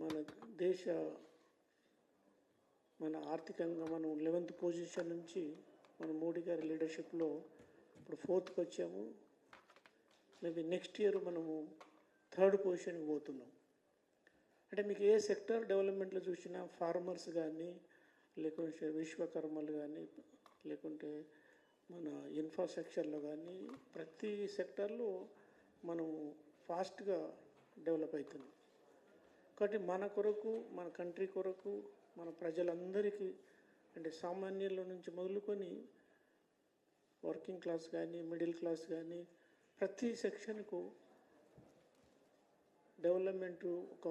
మన దేశ మన ఆర్థికంగా మనం లెవెంత్ పొజిషన్ నుంచి మన మోడీ గారి లీడర్షిప్లో ఇప్పుడు ఫోర్త్కి వచ్చాము. మేబీ నెక్స్ట్ ఇయర్ మనము థర్డ్ పొజిషన్కి పోతున్నాం. అంటే మీకు ఏ సెక్టర్ డెవలప్మెంట్లో చూసినా ఫార్మర్స్ కానీ లేకుంటే విశ్వకర్మలు కానీ లేకుంటే మన ఇన్ఫ్రాస్ట్రక్చర్లో కానీ ప్రతి సెక్టర్లో మనం ఫాస్ట్గా డెవలప్ అవుతున్నాం. కాబట్టి మన కొరకు మన కంట్రీ కొరకు మన ప్రజలందరికీ అంటే సామాన్యుల నుంచి మొదలుకొని వర్కింగ్ క్లాస్ కానీ మిడిల్ క్లాస్ కానీ ప్రతి సెక్షన్కు డెవలప్మెంట్ ఒక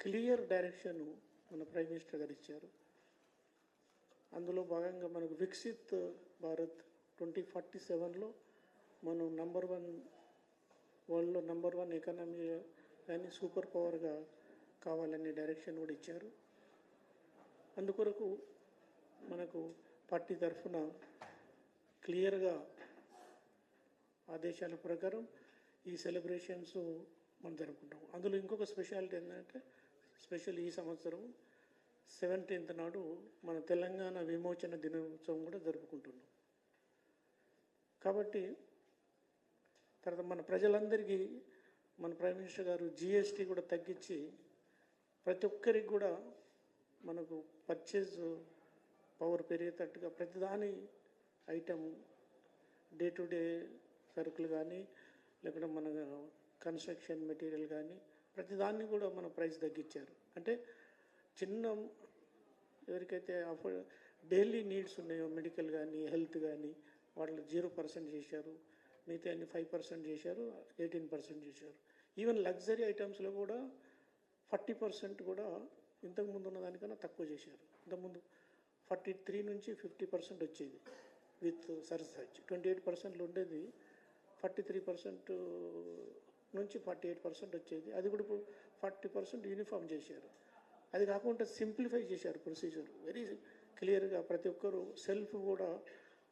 క్లియర్ డైరెక్షన్ మన ప్రైమ్ మినిస్టర్ గారు ఇచ్చారు. అందులో భాగంగా మనకు వికసిత్ భారత్ ట్వంటీ ఫార్టీ సెవెన్లో మనం నంబర్ వన్ వరల్డ్లో నంబర్ వన్ ఎకానమీ కానీ సూపర్ పవర్గా కావాలనే డైరెక్షన్ కూడా ఇచ్చారు. అందుకొరకు మనకు పార్టీ తరఫున క్లియర్గా ఆదేశాల ప్రకారం ఈ సెలబ్రేషన్స్ మనం జరుపుకుంటాం. అందులో ఇంకొక స్పెషాలిటీ ఏంటంటే స్పెషల్ ఈ సంవత్సరం సెవెంటీన్త్ నాడు మన తెలంగాణ విమోచన దినోత్సవం కూడా జరుపుకుంటున్నాం. కాబట్టి తర్వాత మన ప్రజలందరికీ మన ప్రైమ్ మినిస్టర్ గారు జిఎస్టీ కూడా తగ్గించి ప్రతి ఒక్కరికి కూడా మనకు పర్చేజ్ పవర్ పెరిగేటట్టుగా ప్రతిదాని ఐటమ్ డే టు డే సరుకులు కానీ లేకుంటే మన కన్స్ట్రక్షన్ మెటీరియల్ కానీ ప్రతిదాన్ని కూడా మన ప్రైస్ తగ్గించారు. అంటే చిన్న ఎవరికైతే అఫోర్డ్ డైలీ నీడ్స్ ఉన్నాయో మెడికల్ కానీ హెల్త్ కానీ వాళ్ళు జీరో పర్సెంట్ చేశారు మిగతా అన్ని ఫైవ్ పర్సెంట్ చేశారు ఎయిటీన్ పర్సెంట్ చేశారు. ఈవెన్ లగ్జరీ ఐటమ్స్లో కూడా ఫార్టీ పర్సెంట్ కూడా ఇంతకు ముందు ఉన్న దానికన్నా తక్కువ చేశారు. ఇంతకుముందు ఫార్టీ త్రీ నుంచి ఫిఫ్టీ పర్సెంట్ వచ్చేది విత్ సర్చార్జ్ ట్వంటీ ఎయిట్ పర్సెంట్లు ఉండేది. ఫార్టీ త్రీ పర్సెంట్ నుంచి ఫార్టీ ఎయిట్ పర్సెంట్ వచ్చేది. అది కూడా ఇప్పుడు ఫార్టీ పర్సెంట్ యూనిఫామ్ చేశారు. అది కాకుండా సింప్లిఫై చేశారు ప్రొసీజర్. వెరీ క్లియర్గా ప్రతి ఒక్కరు సెల్ఫ్ కూడా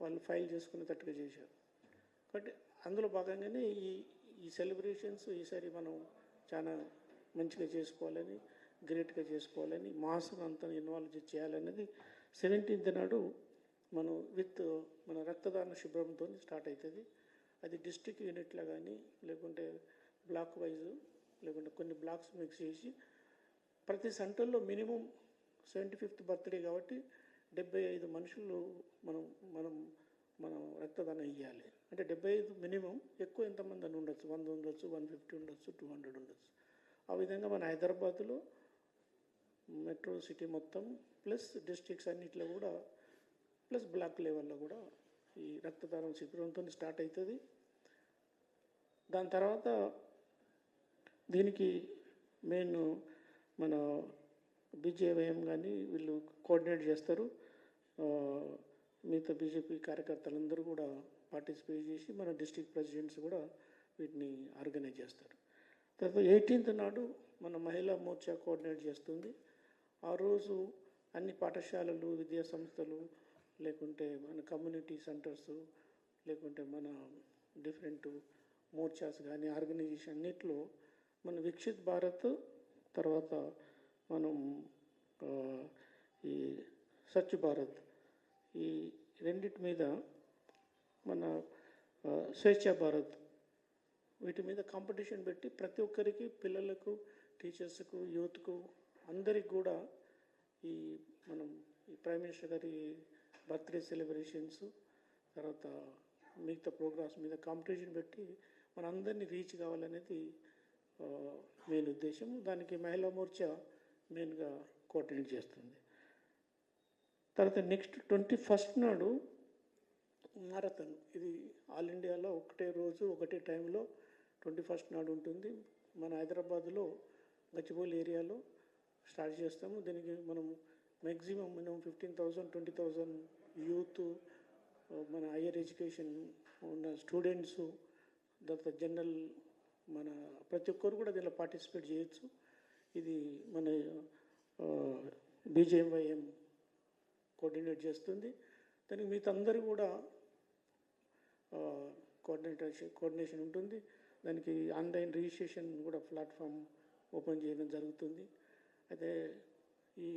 వాళ్ళు ఫైల్ చేసుకునేటట్టుగా చేశారు. కాబట్టి అందులో భాగంగానే ఈ ఈ సెలబ్రేషన్స్ ఈసారి మనం చాలా మంచిగా చేసుకోవాలని గ్రేట్గా చేసుకోవాలని మాసం అంతా ఇన్వాల్వ్ చేయాలనేది సెవెంటీన్త్ నాడు మనం విత్ మన రక్తదాన శుభ్రంతో స్టార్ట్ అవుతుంది అది డిస్టిక్ యూనిట్లో కానీ లేకుంటే బ్లాక్ వైజ్ లేకుంటే కొన్ని బ్లాక్స్ మిక్స్ చేసి ప్రతి సెంటర్లో మినిమం సెవెంటీ ఫిఫ్త్ బర్త్డే కాబట్టి డెబ్బై ఐదు మనుషులు మనం మనం మనం రక్తదానం ఇవ్వాలి అంటే డెబ్బై ఐదు మినిమం ఎక్కువ ఎంతమంది అని ఉండొచ్చు? వంద ఉండొచ్చు వన్ ఫిఫ్టీ ఉండొచ్చు టూ హండ్రెడ్ ఉండొచ్చు. ఆ విధంగా మన హైదరాబాద్లో మెట్రో సిటీ మొత్తం ప్లస్ డిస్ట్రిక్ట్స్ అన్నిట్లో కూడా ప్లస్ బ్లాక్ లెవెల్లో కూడా ఈ రక్తదానం శిబిరంతో స్టార్ట్ అవుతుంది దాని తర్వాత దీనికి మెయిన్ మన బీజేవైఎం కానీ వీళ్ళు కోఆర్డినేట్ చేస్తారు. మిగతా బీజేపీ కార్యకర్తలందరూ కూడా పార్టిసిపేట్ చేసి మన డిస్ట్రిక్ట్ ప్రెసిడెంట్స్ కూడా వీటిని ఆర్గనైజ్ చేస్తారు. తర్వాత ఎయిటీన్త్ నాడు మన మహిళా మోర్చా కోఆర్డినేట్ చేస్తుంది. ఆ రోజు అన్ని పాఠశాలలు విద్యా సంస్థలు లేకుంటే మన కమ్యూనిటీ సెంటర్స్ లేకుంటే మన డిఫరెంట్ మోర్చాస్ కానీ ఆర్గనైజేషన్ అన్నిట్లో మన వికసిత్ భారత్ తర్వాత మనం ఈ స్వచ్ఛ భారత్ ఈ రెండిటి మీద మన స్వేచ్ఛ భారత్ వీటి మీద కాంపిటీషన్ పెట్టి ప్రతి ఒక్కరికి పిల్లలకు టీచర్స్కు యూత్కు అందరికి కూడా ఈ మనం ఈ ప్రైమ్ మినిస్టర్ గారి బర్త్డే సెలబ్రేషన్స్ తర్వాత మిగతా ప్రోగ్రామ్స్ మీద కాంపిటీషన్ పెట్టి మన అందరినీ రీచ్ కావాలనేది మెయిన్ ఉద్దేశం. దానికి మహిళా మోర్చా మెయిన్గా కోఆర్డినేట్ చేస్తుంది. తర్వాత నెక్స్ట్ ట్వంటీ ఫస్ట్ నాడు మారథాన్. ఇది ఆల్ ఇండియాలో ఒకటే రోజు ఒకటే టైంలో ట్వంటీ ఫస్ట్ నాడు ఉంటుంది. మన హైదరాబాద్లో గచ్చిబౌలి ఏరియాలో స్టార్ట్ చేస్తాము. దీనికి మనం మ్యాక్సిమం మనం fifteen thousand twenty thousand youth మన హయ్యర్ ఎడ్యుకేషన్ ఉన్న స్టూడెంట్స్ తర్వాత జనరల్ మన ప్రతి ఒక్కరు కూడా దీనిలో పార్టిసిపేట్ చేయొచ్చు. ఇది మన బీజేఎంవైఎం కోఆర్డినేట్ చేస్తుంది. దానికి మీతో అందరూ కూడా కోఆర్డినేటర్ కోఆర్డినేషన్ ఉంటుంది. దానికి ఆన్లైన్ రిజిస్ట్రేషన్ కూడా ప్లాట్ఫామ్ ఓపెన్ చేయడం జరుగుతుంది. అయితే ఈ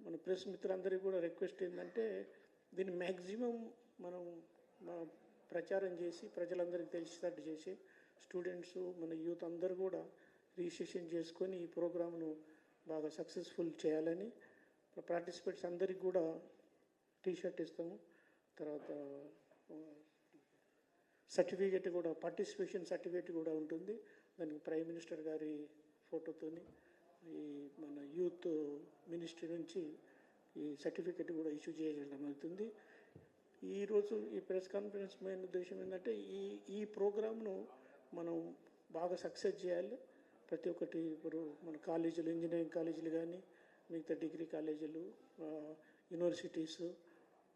మన ప్రెస్ మిత్రులందరికీ కూడా రిక్వెస్ట్ ఏంటంటే దీన్ని మ్యాక్సిమం మనం ప్రచారం చేసి ప్రజలందరికీ తెలిసేటట్టు చేసి స్టూడెంట్స్ మన యూత్ అందరూ కూడా రిజిస్ట్రేషన్ చేసుకొని ఈ ప్రోగ్రామ్ను బాగా సక్సెస్ఫుల్ చేయాలని పార్టిసిపేట్స్ అందరికీ కూడా టీషర్ట్ ఇస్తాము. తర్వాత సర్టిఫికేట్ కూడా పార్టిసిపేషన్ సర్టిఫికేట్ కూడా ఉంటుంది. దానికి ప్రైమ్ మినిస్టర్ గారి ఫోటోతోని ఈ మన యూత్ మినిస్ట్రీ నుంచి ఈ సర్టిఫికేట్ కూడా ఇష్యూ చేయడం అవుతుంది. ఈరోజు ఈ ప్రెస్ కాన్ఫరెన్స్ మెయిన్ ఉద్దేశం ఏంటంటే ఈ ఈ ప్రోగ్రామ్ను మనం బాగా సక్సెస్ చేయాలి. ప్రతి ఒక్కటి ఇప్పుడు మన కాలేజీలు ఇంజనీరింగ్ కాలేజీలు కానీ మిగతా డిగ్రీ కాలేజీలు యూనివర్సిటీస్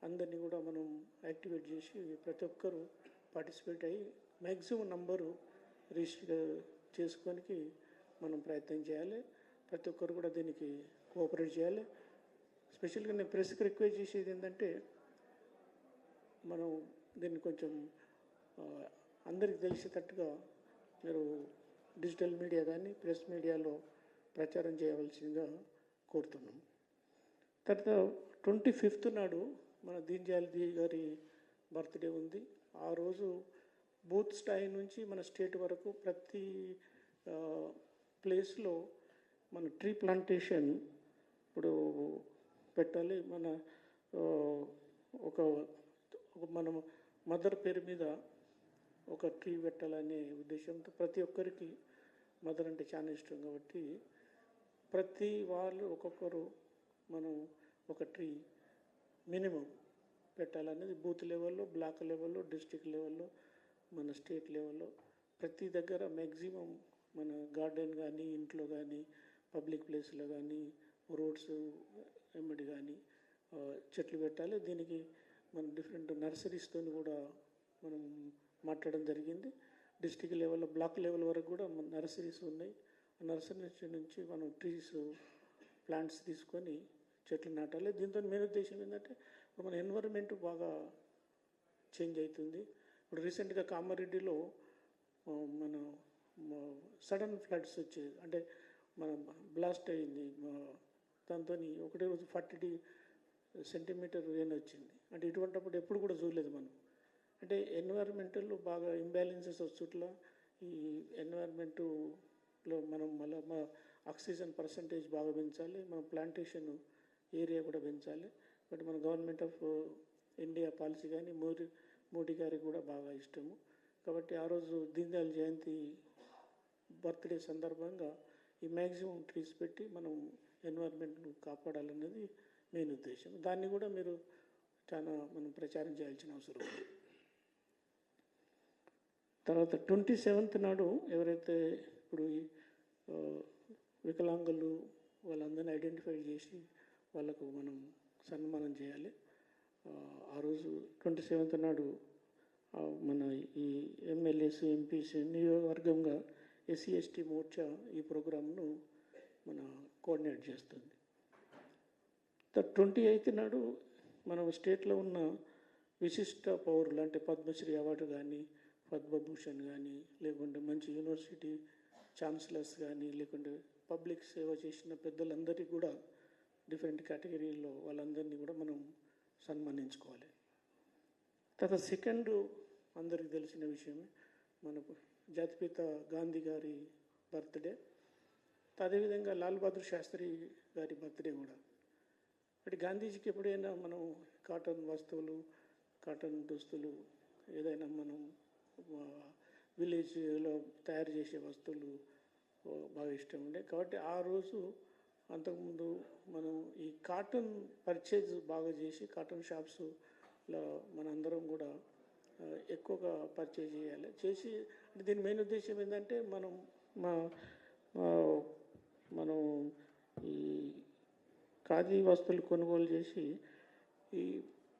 అందరినీ కూడా మనం యాక్టివేట్ చేసి ప్రతి ఒక్కరూ పార్టిసిపేట్ అయ్యి మ్యాక్సిమం నంబరు రిజిస్టర్ చేసుకోనికి మనం ప్రయత్నం చేయాలి. ప్రతి ఒక్కరు కూడా దీనికి కోఆపరేట్ చేయాలి. స్పెషల్గా నేను ప్రెస్కి రిక్వెస్ట్ చేసేది ఏంటంటే మనం దీన్ని కొంచెం అందరికి తెలిసేటట్టుగా మీరు డిజిటల్ మీడియా కానీ ప్రెస్ మీడియాలో ప్రచారం చేయవలసిందిగా కోరుతున్నాం. తర్వాత ట్వంటీ ఫిఫ్త్ నాడు మన దీన్ దయాళ్ గారి బర్త్డే ఉంది. ఆ రోజు బూత్ స్థాయి నుంచి మన స్టేట్ వరకు ప్రతి ప్లేస్లో మన ట్రీ ప్లాంటేషన్ ఇప్పుడు పెట్టాలి. మన ఒక మనం మదర్ పేరు మీద ఒక ట్రీ పెట్టాలనే ఉద్దేశంతో ప్రతి ఒక్కరికి మదర్ అంటే చాలా ఇష్టం కాబట్టి ప్రతి వాళ్ళు ఒక్కొక్కరు మనం ఒక ట్రీ మినిమం పెట్టాలనేది బూత్ లెవెల్లో బ్లాక్ లెవెల్లో డిస్టిక్ లెవెల్లో మన స్టేట్ లెవెల్లో. ప్రతి దగ్గర మ్యాక్సిమం మన గార్డెన్ కానీ ఇంట్లో కానీ పబ్లిక్ ప్లేస్లో కానీ రోడ్స్ ఎమ్మడి కానీ చెట్లు పెట్టాలి. దీనికి మన డిఫరెంట్ నర్సరీస్తో కూడా మనం మాట్లాడడం జరిగింది. డిస్టిక్ లెవెల్లో బ్లాక్ లెవెల్ వరకు కూడా నర్సరీస్ ఉన్నాయి. ఆ నుంచి మనం ట్రీస్ ప్లాంట్స్ తీసుకొని చెట్లు నాటాలి. దీంతో మెయిన్ ఉద్దేశం ఏంటంటే ఇప్పుడు మన ఎన్వైరన్మెంట్ బాగా చేంజ్ అవుతుంది. ఇప్పుడు రీసెంట్గా కామారెడ్డిలో మన సడన్ ఫ్లడ్స్ వచ్చేది అంటే మన బ్లాస్ట్ అయింది. దాంతో ఒకటే రోజు ఫార్టీ సెంటీమీటర్ రెయిన్ వచ్చింది. అంటే ఇటువంటిప్పుడు ఎప్పుడు కూడా చూడలేదు మనం. అంటే ఎన్వైరన్మెంటల్ బాగా ఇంబ్యాలెన్సెస్ వచ్చుట్ల ఈ ఎన్వైరన్మెంట్లో మనం మళ్ళీ ఆక్సిజన్ పర్సంటేజ్ బాగా పెంచాలి. మన ప్లాంటేషన్ ఏరియా కూడా పెంచాలి. బట్ మన గవర్నమెంట్ ఆఫ్ ఇండియా పాలసీ కానీ మోదీ మోడీ గారికి కూడా బాగా ఇష్టము. కాబట్టి ఆ రోజు దీన్దయాళ్ జయంతి బర్త్డే సందర్భంగా ఈ మ్యాక్సిమం ట్రీస్ పెట్టి మనం ఎన్వైర్న్మెంట్ను కాపాడాలన్నది మెయిన్ ఉద్దేశం. దాన్ని కూడా మీరు చాలా మనం ప్రచారం చేయాల్సిన అవసరం ఉంది. తర్వాత ట్వంటీ సెవెంత్ నాడు ఎవరైతే ఇప్పుడు ఈ వికలాంగులు వాళ్ళందరినీ ఐడెంటిఫై చేసి వాళ్ళకు మనం సన్మానం చేయాలి. ఆ, రోజు ట్వంటీ సెవెంత్ నాడు మన ఈ ఎమ్మెల్యేస్ ఎంపీస్ నియోజకవర్గంగా ఎస్సీ ఎస్టీ మోర్చా ఈ ప్రోగ్రామ్ను మన కోఆర్డినేట్ చేస్తుంది. ట్వంటీ ఎయిత్ నాడు మన స్టేట్లో ఉన్న విశిష్ట పౌరులు అంటే పద్మశ్రీ అవార్డు కానీ పద్మభూషణ్ కానీ లేకుంటే మంచి యూనివర్సిటీ ఛాన్సలర్స్ కానీ లేకుంటే పబ్లిక్ సేవ చేసిన పెద్దలందరికీ కూడా డిఫరెంట్ కేటగిరీల్లో వాళ్ళందరినీ కూడా మనం సన్మానించుకోవాలి. తర్వాత సెకండ్ అందరికి తెలిసిన విషయమే మనకు జాతిపిత గాంధీ గారి బర్త్డే. అదేవిధంగా లాల్ బహదూర్ శాస్త్రి గారి బర్త్డే కూడా. అంటే గాంధీజీకి ఎప్పుడైనా మనం కాటన్ వస్తువులు కాటన్ దుస్తులు ఏదైనా మనం విలేజ్లో తయారు చేసే వస్తువులు బాగా ఇష్టం ఉండే. కాబట్టి ఆ రోజు అంతకుముందు మనం ఈ కాటన్ పర్చేజ్ బాగా చేసి కాటన్ షాప్స్లో మనందరం కూడా ఎక్కువగా పర్చేజ్ చేయాలి. చేసి అంటే దీని మెయిన్ ఉద్దేశం ఏంటంటే మనం మా మనం ఈ ఖాదీ వస్తువులు కొనుగోలు చేసి ఈ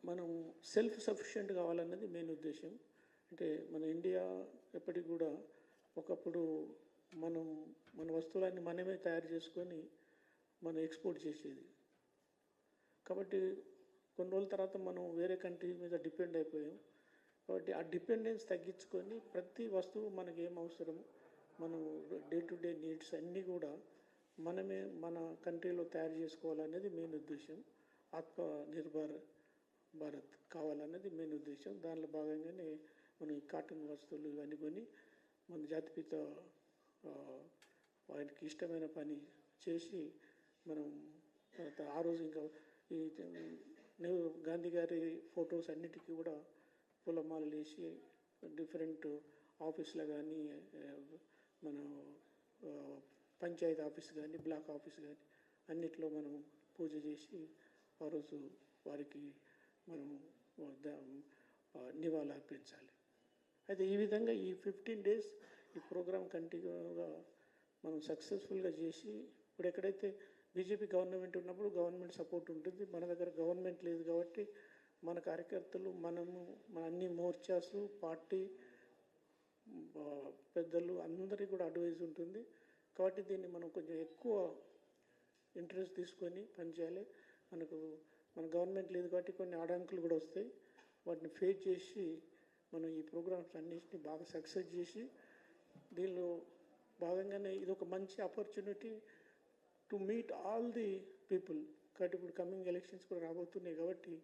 మనం సెల్ఫ్ సఫిషియెంట్ కావాలన్నది మెయిన్ ఉద్దేశం అంటే మన ఇండియా ఎప్పటికి కూడా ఒకప్పుడు మనం మన వస్తువులన్నీ మనమే తయారు చేసుకొని మనం ఎక్స్పోర్ట్ చేసేది. కాబట్టి కొన్ని రోజుల తర్వాత మనం వేరే కంట్రీ మీద డిపెండ్ అయిపోయాం. కాబట్టి ఆ డిపెండెన్స్ తగ్గించుకొని ప్రతి వస్తువు మనకి ఏం అవసరం మనం డే టు డే నీడ్స్ అన్నీ కూడా మనమే మన కంట్రీలో తయారు చేసుకోవాలనేది మెయిన్ ఉద్దేశం ఆత్మ నిర్భర్ భారత్ కావాలన్నది మెయిన్ ఉద్దేశం దానిలో భాగంగానే మనం ఈ కాటన్ వస్తువులు ఇవన్నీ కొని మన జాతిపిత ఆ, ఆయనకి ఇష్టమైన పని చేసి మనం తర్వాత ఆ రోజు ఇంకా ఈ నెహ్రూ గాంధీ గారి ఫొటోస్ అన్నిటికీ కూడా పూలమాలలు వేసి డిఫరెంట్ ఆఫీస్లో కానీ మన పంచాయతీ ఆఫీస్ కానీ బ్లాక్ ఆఫీస్ కానీ అన్నిట్లో మనం పూజ చేసి ఆ రోజు వారికి మనం నివాళులు అర్పించాలి. అయితే ఈ విధంగా ఈ ఫిఫ్టీన్ డేస్ ఈ ప్రోగ్రాం కంటిన్యూగా మనం సక్సెస్ఫుల్గా చేసి ఇప్పుడు ఎక్కడైతే బీజేపీ గవర్నమెంట్ ఉన్నప్పుడు గవర్నమెంట్ సపోర్ట్ ఉంటుంది. మన దగ్గర గవర్నమెంట్ లేదు కాబట్టి మన కార్యకర్తలు మనము మన అన్ని మోర్చాస్ పార్టీ పెద్దలు అందరికీ కూడా అడ్వైజ్ ఉంటుంది. కాబట్టి దీన్ని మనం కొంచెం ఎక్కువ ఇంట్రెస్ట్ తీసుకొని పనిచేయాలి. మనకు మన గవర్నమెంట్ లేదు కాబట్టి కొన్ని ఆడంకులు కూడా వస్తాయి. వాటిని ఫేస్ చేసి మనం ఈ ప్రోగ్రామ్స్ అన్నింటినీ బాగా సక్సెస్ చేసి దీనిలో భాగంగానే ఇది ఒక మంచి opportunity to meet all the people కాబట్టి ఇప్పుడు కమింగ్ ఎలక్షన్స్ కూడా రాబోతున్నాయి కాబట్టి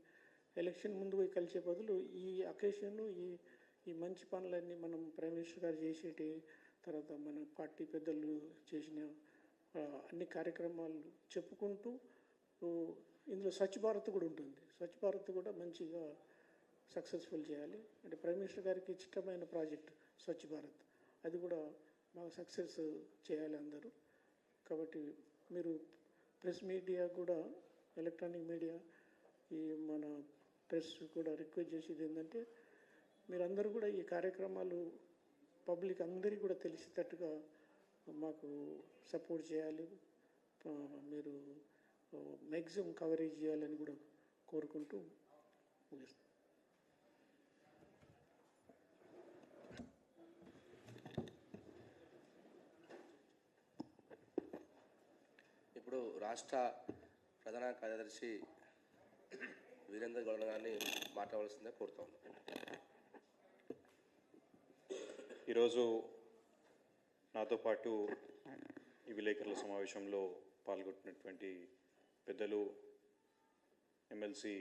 ఎలక్షన్ ముందు పోయి కలిసే బదులు ఈ అకేషన్ ఈ ఈ మంచి పనులన్నీ మనం ప్రైమ్ మినిస్టర్ గారు చేసేటి తర్వాత మన పార్టీ పెద్దలు చేసిన అన్ని కార్యక్రమాలు చెప్పుకుంటూ ఇందులో స్వచ్ఛ భారత్ కూడా ఉంటుంది. స్వచ్ఛ భారత్ కూడా మంచిగా సక్సెస్ఫుల్ చేయాలి. అంటే ప్రైమ్ మినిస్టర్ గారికి ఇష్టమైన ప్రాజెక్ట్ స్వచ్ఛ భారత్. అది కూడా బాగా సక్సెస్ చేయాలి అందరూ. కాబట్టి మీరు ప్రెస్ మీడియా కూడా ఎలక్ట్రానిక్ మీడియా ఈ మన ప్రెస్ కూడా రిక్వెస్ట్ చేసేది ఏంటంటే మీరందరూ కూడా ఈ కార్యక్రమాలు పబ్లిక్ అందరికీ కూడా తెలిసేటట్టుగా మాకు సపోర్ట్ చేయాలి. మీరు మ్యాక్సిమం కవరేజ్ చేయాలని కూడా కోరుకుంటూ ముగిస్తాను ఇప్పుడు రాష్ట్ర ప్రధాన కార్యదర్శి వీరేంద్ర గౌడ గారిని మాట్లాడవలసిందే కోరుతా ఈరోజు నాతో పాటు ఈ విలేకరుల సమావేశంలో పాల్గొంటున్నటువంటి పెద్దలు ఎమ్మెల్సీ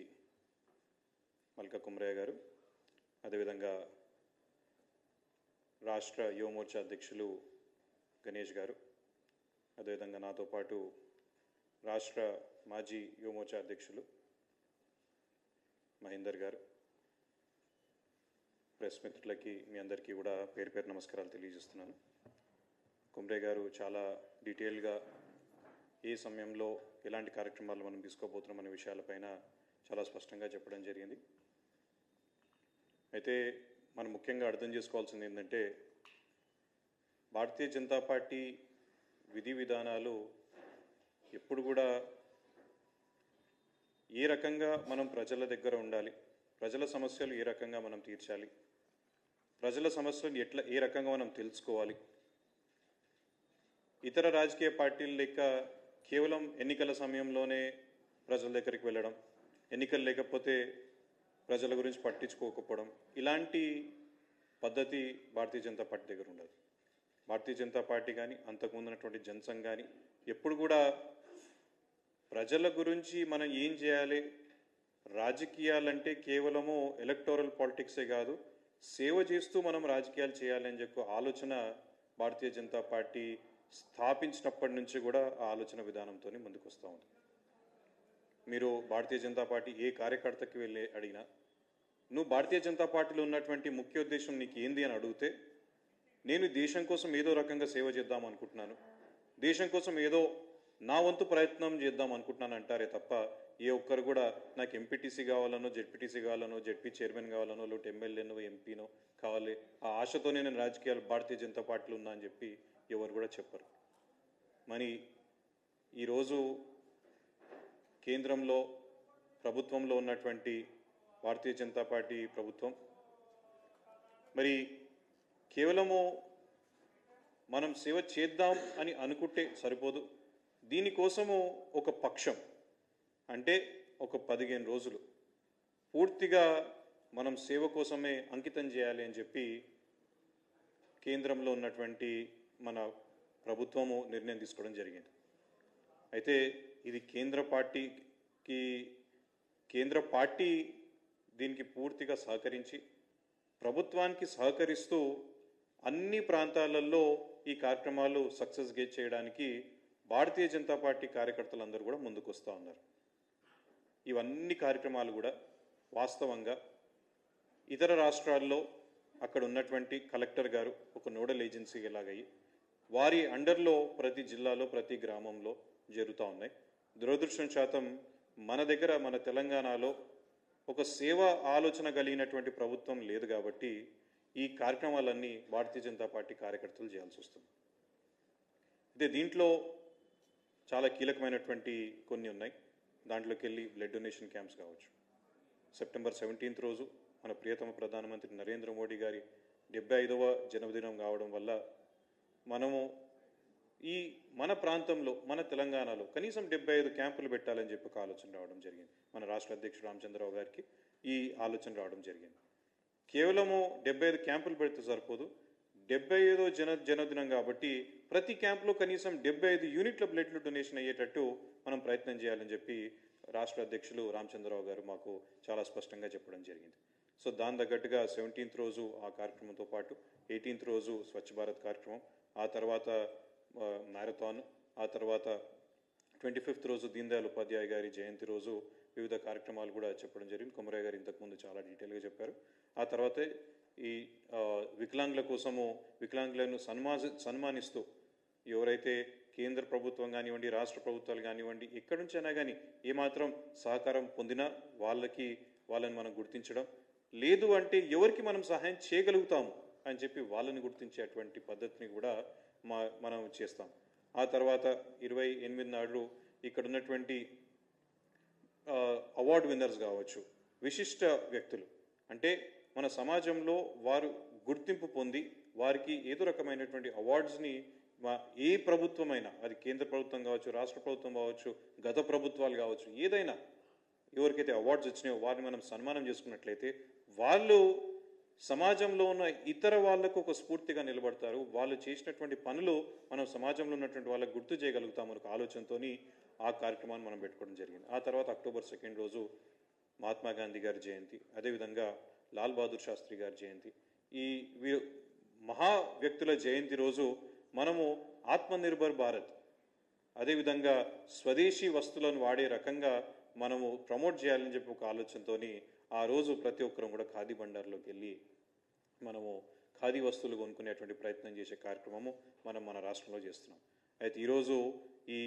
మల్కా కుమరయ్య గారు అదేవిధంగా రాష్ట్ర యువమోర్చా అధ్యక్షులు గణేష్ గారు అదేవిధంగా నాతో పాటు రాష్ట్ర మాజీ యువమోర్చా అధ్యక్షులు మహేందర్ గారు ప్రెస్ మిత్రులకి మీ అందరికీ కూడా పేరు పేరు నమస్కారాలు తెలియజేస్తున్నాను. కుమ్రే గారు చాలా డీటెయిల్గా ఏ సమయంలో ఎలాంటి కార్యక్రమాలు మనం తీసుకోబోతున్నాం అనే విషయాలపైన చాలా స్పష్టంగా చెప్పడం జరిగింది. అయితే మనం ముఖ్యంగా అర్థం చేసుకోవాల్సింది ఏంటంటే భారతీయ జనతా పార్టీ విధి విధానాలు ఎప్పుడు కూడా ఏ రకంగా మనం ప్రజల దగ్గర ఉండాలి ప్రజల సమస్యలు ఏ రకంగా మనం తీర్చాలి ప్రజల సమస్యలను ఎట్లా ఏ రకంగా మనం తెలుసుకోవాలి. ఇతర రాజకీయ పార్టీలు లెక్క కేవలం ఎన్నికల సమయంలోనే ప్రజల దగ్గరికి వెళ్ళడం ఎన్నికలు లేకపోతే ప్రజల గురించి పట్టించుకోకపోవడం ఇలాంటి పద్ధతి భారతీయ జనతా పార్టీ దగ్గర ఉండదు. భారతీయ జనతా పార్టీ కానీ అంతకుముందు ఉన్నటువంటి జనసంఘ్ కానీ ఎప్పుడు కూడా ప్రజల గురించి మనం ఏం చేయాలి? రాజకీయాలంటే కేవలము ఎలక్టోరల్ పాలిటిక్సే కాదు. సేవ చేస్తూ మనం రాజకీయాలు చేయాలి అని చెప్పి ఆలోచన భారతీయ జనతా పార్టీ స్థాపించినప్పటి నుంచి కూడా ఆ ఆలోచన విధానంతో ముందుకు వస్తూ ఉంది. మీరు భారతీయ జనతా పార్టీ ఏ కార్యకర్తకి వెళ్ళి అడిగినా నువ్వు భారతీయ జనతా పార్టీలో ఉన్నటువంటి ముఖ్య ఉద్దేశం నీకు ఏంది? అని అడిగితే నేను దేశం కోసం ఏదో రకంగా సేవ చేద్దాం అనుకుంటున్నాను. దేశం కోసం ఏదో నా వంతు ప్రయత్నం చేద్దాం అనుకుంటున్నాను అంటారే తప్ప ఏ ఒక్కరు కూడా నాకు ఎంపీటీసీ కావాలనో జెడ్పీటీసీ కావాలనో జెడ్పీ చైర్మన్ కావాలనో లేకపోతే ఎమ్మెల్యేనో ఎంపీనో కావాలి. ఆ ఆశతోనే నేను రాజకీయాలు భారతీయ జనతా పార్టీలో ఉన్నా అని చెప్పి ఎవరు కూడా చెప్పరు. మరి ఈరోజు కేంద్రంలో ప్రభుత్వంలో ఉన్నటువంటి భారతీయ జనతా పార్టీ ప్రభుత్వం మరి కేవలము మనం సేవ చేద్దాం అని అనుకుంటే సరిపోదు. దీనికోసము ఒక పక్షం అంటే ఒక పదిహేను రోజులు. పూర్తిగా మనం సేవ కోసమే అంకితం చేయాలి అని చెప్పి కేంద్రంలో ఉన్నటువంటి మన ప్రభుత్వము నిర్ణయం తీసుకోవడం జరిగింది. అయితే ఇది కేంద్ర పార్టీకి కేంద్ర పార్టీ దీనికి పూర్తిగా సహకరించి ప్రభుత్వానికి సహకరిస్తూ అన్ని ప్రాంతాలలో ఈ కార్యక్రమాలు సక్సెస్ గేట్ చేయడానికి భారతీయ జనతా పార్టీ కార్యకర్తలందరూ కూడా ముందుకు వస్తూ ఉన్నారు. ఇవన్నీ కార్యక్రమాలు కూడా వాస్తవంగా ఇతర రాష్ట్రాల్లో అక్కడ ఉన్నటువంటి కలెక్టర్ గారు ఒక నోడల్ ఏజెన్సీ ఎలాగయ్యి వారి అండర్లో ప్రతి జిల్లాలో ప్రతి గ్రామంలో జరుగుతూ ఉన్నాయి. దురదృష్టం శాతం మన దగ్గర మన తెలంగాణలో ఒక సేవ ఆలోచన కలిగినటువంటి ప్రభుత్వం లేదు కాబట్టి ఈ కార్యక్రమాలన్నీ భారతీయ జనతా పార్టీ కార్యకర్తలు చేయాల్సి వస్తుంది. అయితే దీంట్లో చాలా కీలకమైనటువంటి కొన్ని ఉన్నాయి. దాంట్లోకి వెళ్ళి బ్లడ్ డొనేషన్ క్యాంప్స్ కావచ్చు. సెప్టెంబర్ సెవెంటీన్త్ రోజు మన ప్రియతమ ప్రధానమంత్రి నరేంద్ర మోడీ గారి డెబ్బై ఐదవ జన్మదినం కావడం వల్ల మనము ఈ మన ప్రాంతంలో మన తెలంగాణలో కనీసం డెబ్బై ఐదు క్యాంపులు పెట్టాలని చెప్పి ఒక ఆలోచన రావడం జరిగింది. మన రాష్ట్ర అధ్యక్షుడు రామచంద్రరావు గారికి ఈ ఆలోచన రావడం జరిగింది. కేవలము డెబ్బై ఐదు క్యాంపులు పెడితే సరిపోదు. డెబ్బై ఐదో జన జన్మదినం కాబట్టి ప్రతి క్యాంపులో కనీసం డెబ్బై ఐదు యూనిట్ల బ్లడ్లు డొనేషన్ అయ్యేటట్టు మనం ప్రయత్నం చేయాలని చెప్పి రాష్ట్ర అధ్యక్షులు రామచంద్రరావు గారు మాకు చాలా స్పష్టంగా చెప్పడం జరిగింది. సో దాని తగ్గట్టుగా సెవెంటీన్త్ రోజు ఆ కార్యక్రమంతో పాటు ఎయిటీన్త్ రోజు స్వచ్ఛ భారత్ కార్యక్రమం ఆ తర్వాత మ్యారథాన్ ఆ తర్వాత ట్వంటీ ఫిఫ్త్ రోజు దీన్దయాల్ ఉపాధ్యాయ గారి జయంతి రోజు వివిధ కార్యక్రమాలు కూడా చెప్పడం జరిగింది. కుమరయ్య గారు ఇంతకుముందు చాలా డీటెయిల్గా చెప్పారు. ఆ తర్వాతే ఈ వికలాంగుల కోసము వికలాంగులను సన్మా సన్మానిస్తూ ఎవరైతే కేంద్ర ప్రభుత్వం కానివ్వండి రాష్ట్ర ప్రభుత్వాలు కానివ్వండి ఎక్కడి నుంచైనా కానీ ఏమాత్రం సహకారం పొందినా వాళ్ళకి వాళ్ళని మనం గుర్తించడం. లేదు అంటే ఎవరికి మనం సహాయం చేయగలుగుతాము అని చెప్పి వాళ్ళని గుర్తించేటువంటి పద్ధతిని కూడా మా మనం చేస్తాం. ఆ తర్వాత ఇరవై ఎనిమిది నాడు ఇక్కడ ఉన్నటువంటి అవార్డు విన్నర్స్ కావచ్చు విశిష్ట వ్యక్తులు. అంటే మన సమాజంలో వారు గుర్తింపు పొంది వారికి ఏదో రకమైనటువంటి అవార్డ్స్ని మా ఏ ప్రభుత్వమైనా అది కేంద్ర ప్రభుత్వం కావచ్చు రాష్ట్ర ప్రభుత్వం కావచ్చు గత ప్రభుత్వాలు కావచ్చు ఏదైనా ఎవరికైతే అవార్డ్స్ వచ్చినాయో వారిని మనం సన్మానం చేసుకున్నట్లయితే వాళ్ళు సమాజంలో ఉన్న ఇతర వాళ్ళకు ఒక స్ఫూర్తిగా నిలబడతారు. వాళ్ళు చేసినటువంటి పనులు మనం సమాజంలో ఉన్నటువంటి వాళ్ళకి గుర్తు చేయగలుగుతాం ఒక ఆలోచనతోని ఆ కార్యక్రమాన్ని మనం పెట్టుకోవడం జరిగింది. ఆ తర్వాత అక్టోబర్ సెకండ్ రోజు మహాత్మా గాంధీ గారి జయంతి అదేవిధంగా లాల్ బహదూర్ శాస్త్రి గారి జయంతి. ఈ వీ- మహా వ్యక్తుల జయంతి రోజు మనము ఆత్మనిర్భర్ భారత్. అదేవిధంగా స్వదేశీ వస్తువులను వాడే రకంగా మనము ప్రమోట్ చేయాలని చెప్పి ఒక ఆలోచనతోని ఆ రోజు ప్రతి ఒక్కరం కూడా ఖాదీ బండార్లోకి వెళ్ళి మనము ఖాదీ వస్తువులు కొనుక్కునేటువంటి ప్రయత్నం చేసే కార్యక్రమము మనం మన రాష్ట్రంలో చేస్తున్నాం. అయితే ఈరోజు ఈ